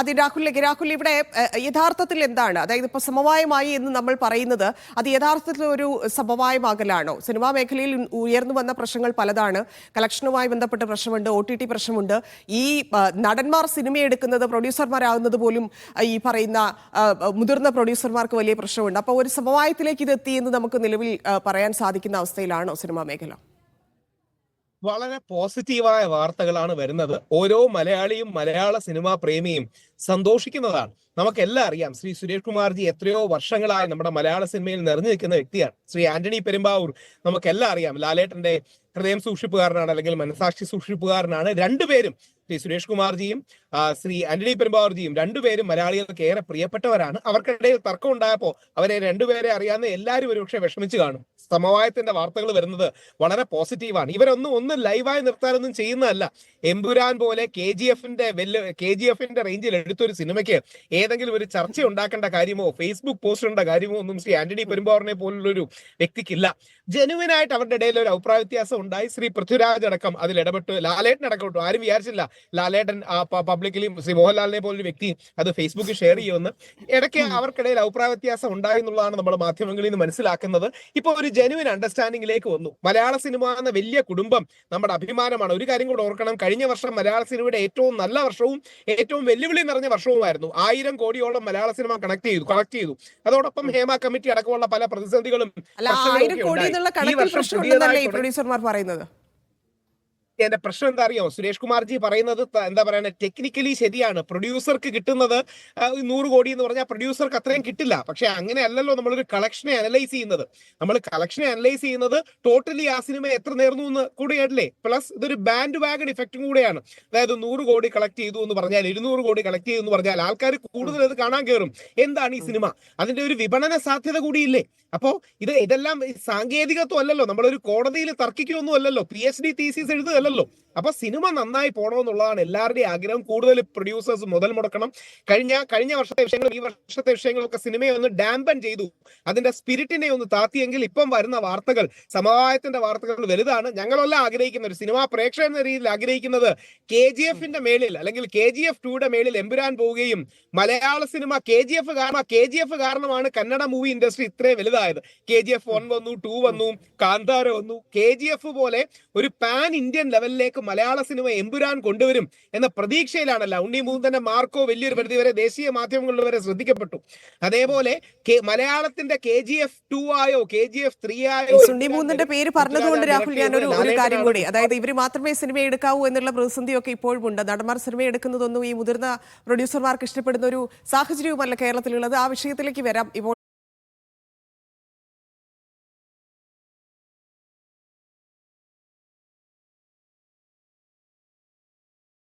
അത് രാഹുലിലേക്ക്. രാഹുൽ ഇവിടെ യഥാർത്ഥത്തിൽ എന്താണ്? അതായത് ഇപ്പൊ സമവായമായി എന്ന് നമ്മൾ പറയുന്നത് അത് യഥാർത്ഥത്തിൽ ഒരു സമവായമാകലാണോ? സിനിമാ മേഖലയിൽ ഉയർന്നു വന്ന പ്രശ്നങ്ങൾ പലതാണ്. കളക്ഷനുമായി ബന്ധപ്പെട്ട പ്രശ്നമുണ്ട് ഒ ടി ടി പ്രശ്നമുണ്ട്. ഈ നടന്മാർ സിനിമ എടുക്കുന്നത് പ്രൊഡ്യൂസർമാരാകുന്നത് പോലും ഈ പറയുന്ന മുതിർന്ന പ്രൊഡ്യൂസർമാർക്ക് വലിയ പ്രശ്നമുണ്ട്. അപ്പോൾ ഒരു സമവായത്തിലേക്ക് ഇത് എത്തി എന്ന് നമുക്ക് നിലവിൽ പറയാൻ സാധിക്കുന്ന അവസ്ഥയിലാണോ സിനിമാ മേഖല? വളരെ പോസിറ്റീവായ വാർത്തകളാണ് വരുന്നത്. ഓരോ മലയാളിയും മലയാള സിനിമാ പ്രേമിയും സന്തോഷിക്കുന്നതാണ്. നമുക്കെല്ലാം അറിയാം. ശ്രീ സുരേഷ് കുമാർജി എത്രയോ വർഷങ്ങളായി നമ്മുടെ മലയാള സിനിമയിൽ നിറഞ്ഞു നിൽക്കുന്ന വ്യക്തിയാണ്. ശ്രീ ആന്റണി പെരുമ്പാവൂർ നമുക്കെല്ലാം അറിയാം. ലാലേട്ടന്റെ ഹൃദയം സൂക്ഷിപ്പുകാരനാണ് അല്ലെങ്കിൽ മനസാക്ഷി സൂക്ഷിപ്പുകാരനാണ്. രണ്ടുപേരും ശ്രീ സുരേഷ് കുമാർജിയും ശ്രീ ആന്റണി പെരുമ്പാവൂർജിയും രണ്ടുപേരും മലയാളികൾക്ക് ഏറെ പ്രിയപ്പെട്ടവരാണ്. അവർക്കിടയിൽ തർക്കം ഉണ്ടായപ്പോൾ അവരെ രണ്ടുപേരെ അറിയാവുന്ന എല്ലാവരും ഒരുപക്ഷെ വിഷമിച്ചു കാണും. സമവായത്തിന്റെ വാർത്തകൾ വരുന്നത് വളരെ പോസിറ്റീവാണ് ഇവരൊന്നും ഒന്നും ലൈവായി നിർത്താനൊന്നും ചെയ്യുന്നതല്ല. എമ്പുരാൻ പോലെ കെ ജി എഫിന്റെ വെല്ല് കെ ജി എഫിന്റെ റേഞ്ചിൽ എടുത്തൊരു സിനിമയ്ക്ക് ഏതെങ്കിലും ഒരു ചർച്ച ഉണ്ടാക്കേണ്ട കാര്യമോ ഫേസ്ബുക്ക് പോസ്റ്റ് ഉണ്ട കാര്യമോ ഒന്നും ശ്രീ ആന്റണി പെരുമ്പാവറിനെ പോലുള്ളൊരു വ്യക്തിക്കില്ല. ജനുവൻ ആയിട്ട് അവരുടെ ഇടയിൽ ഒരു അഭിപ്രായ വ്യത്യാസം ഉണ്ടായി. ശ്രീ പൃഥ്വിരാജ് അടക്കം അതിൽ ഇടപെട്ട് ലാലേട്ടൻ അടക്കം ഇട്ടു ആരും വിചാരിച്ചില്ല ലാലേട്ടൻ പബ്ലിക്കലി ശ്രീ മോഹൻലാലിനെ പോലൊരു വ്യക്തി അത് ഫേസ്ബുക്കിൽ ഷെയർ ചെയ്യുമെന്ന്. ഇടയ്ക്ക് അവർക്കിടയിൽ അഭിപ്രായ വ്യത്യാസം ഉണ്ടായി എന്നുള്ളതാണ് നമ്മൾ മാധ്യമങ്ങളിൽ നിന്ന് മനസ്സിലാക്കുന്നത്. ഇപ്പൊ ഒരു ജനുവിൻ അണ്ടർസ്റ്റാൻഡിംഗിലേക്ക് വന്നു. മലയാള സിനിമ എന്ന വലിയ കുടുംബം നമ്മുടെ അഭിമാനമാണ്. ഒരു കാര്യം കൂടെ ഓർക്കണം. കഴിഞ്ഞ വർഷം മലയാള സിനിമയുടെ ഏറ്റവും നല്ല വർഷവും ഏറ്റവും വെല്ലുവിളി നിറഞ്ഞ വർഷവുമായിരുന്നു. ആയിരം കോടിയോളം മലയാള സിനിമ കണക്ട് ചെയ്തു കളക്ട് ചെയ്തു. അതോടൊപ്പം ഹേമ കമ്മിറ്റി അടക്കമുള്ള പല പ്രതിസന്ധികളും പ്രൊഡ്യൂസർമാർ പറയുന്നത്? എന്റെ പ്രശ്നം എന്താ അറിയോ? സുരേഷ് കുമാർജി പറയുന്നത് എന്താ പറയുക ടെക്നിക്കലി ശരിയാണ്. പ്രൊഡ്യൂസർക്ക് കിട്ടുന്നത് നൂറ് കോടി എന്ന് പറഞ്ഞാൽ പ്രൊഡ്യൂസർക്ക് അത്രയും കിട്ടില്ല. പക്ഷെ അങ്ങനെ അല്ലല്ലോ നമ്മളൊരു കളക്ഷനെ അനലൈസ് ചെയ്യുന്നത്. നമ്മൾ കളക്ഷനെ അനലൈസ് ചെയ്യുന്നത് ടോട്ടലി ആ സിനിമ എത്ര നേർന്നു എന്ന് കൂടെയല്ലേ? പ്ലസ് ഇതൊരു ബാൻഡ് വാഗൺ ഇഫക്റ്റും കൂടെയാണ്. അതായത് നൂറ് കോടി കളക്ട് ചെയ്തു എന്ന് പറഞ്ഞാൽ ഇരുന്നൂറ് കോടി കളക്ട് ചെയ്തു എന്ന് പറഞ്ഞാൽ ആൾക്കാർ കൂടുതൽ അത് കാണാൻ കയറും എന്താണ് ഈ സിനിമ അതിന്റെ ഒരു വിപണന സാധ്യത കൂടിയില്ലേ? അപ്പോ ഇത് ഇതെല്ലാം സാങ്കേതികത്വം അല്ലല്ലോ. നമ്മളൊരു കോടതിയിൽ തർക്കിക്കൊന്നും അല്ലല്ലോ പി എച്ച് ഡി തീസീസ് എഴുതുകയല്ലല്ലോ അപ്പൊ സിനിമ നന്നായി പോകണമെന്നുള്ളതാണ് എല്ലാവരുടെയും ആഗ്രഹം. കൂടുതൽ പ്രൊഡ്യൂസേഴ്സ് മുതൽ മുടക്കണം. കഴിഞ്ഞ കഴിഞ്ഞ വർഷത്തെ വിഷയങ്ങളും ഈ വർഷത്തെ വിഷയങ്ങളൊക്കെ സിനിമയെ ഒന്ന് ഡാമ്പൻ ചെയ്തു. അതിന്റെ സ്പിരിറ്റിനെ ഒന്ന് താത്തിയെങ്കിൽ ഇപ്പം വരുന്ന വാർത്തകൾ സമവായത്തിന്റെ വാർത്തകൾ വലുതാണ്. ഞങ്ങളെല്ലാം ആഗ്രഹിക്കുന്ന ഒരു സിനിമാ പ്രേക്ഷകൻ എന്ന രീതിയിൽ ആഗ്രഹിക്കുന്നത് കെ ജി എഫിന്റെ മേളിൽ അല്ലെങ്കിൽ കെ ജി എഫ് ടൂയുടെ മേളിൽ എമ്പുരാൻ പോവുകയും മലയാള സിനിമ കെ ജി എഫ് കാരണം കെ ജി എഫ് കാരണമാണ് കന്നഡ മൂവി ഇൻഡസ്ട്രി ഇത്രയും വലുതായത്. കെ ജി എഫ് വൺ വന്നു ടു വന്നു കാന്താര വന്നു. കെ ജി എഫ് പോലെ ഒരു പാൻ ഇന്ത്യൻ ലെവലിലേക്ക് മലയാള സിനിമ എമ്പുരാൻ കൊണ്ടുവരും എന്ന പ്രതീക്ഷയിലാണല്ല. ഉണ്ണി മൂന്തന്റെ മാർക്കോ വലിയൊരു പരിധി വരെ ദേശീയ മാധ്യമങ്ങളിൽ വരെ ശ്രദ്ധിക്കപ്പെട്ടു. അതേപോലെ മലയാളത്തിന്റെ കെ ജി എഫ് ടു ആയോ കെ ജി എഫ് ത്രീ ആയോ ഉണ്ണി മൂന്നിന്റെ പേര് പറഞ്ഞതുകൊണ്ട് രാഹുൽ ഞാൻ ഒരു ഒരു കാര്യം കൂടി അതായത് ഇവർ മാത്രമേ സിനിമ എടുക്കാവൂ എന്നുള്ള പ്രതിസന്ധിയൊക്കെ ഇപ്പോഴും ഉണ്ട് നടന്മാർ സിനിമ എടുക്കുന്നതൊന്നും ഈ മുതിർന്ന പ്രൊഡ്യൂസർമാർക്ക് ഇഷ്ടപ്പെടുന്ന ഒരു സാഹചര്യവുമല്ല കേരളത്തിലുള്ളത്. ആ വിഷയത്തിലേക്ക് വരാം. ഇപ്പോൾ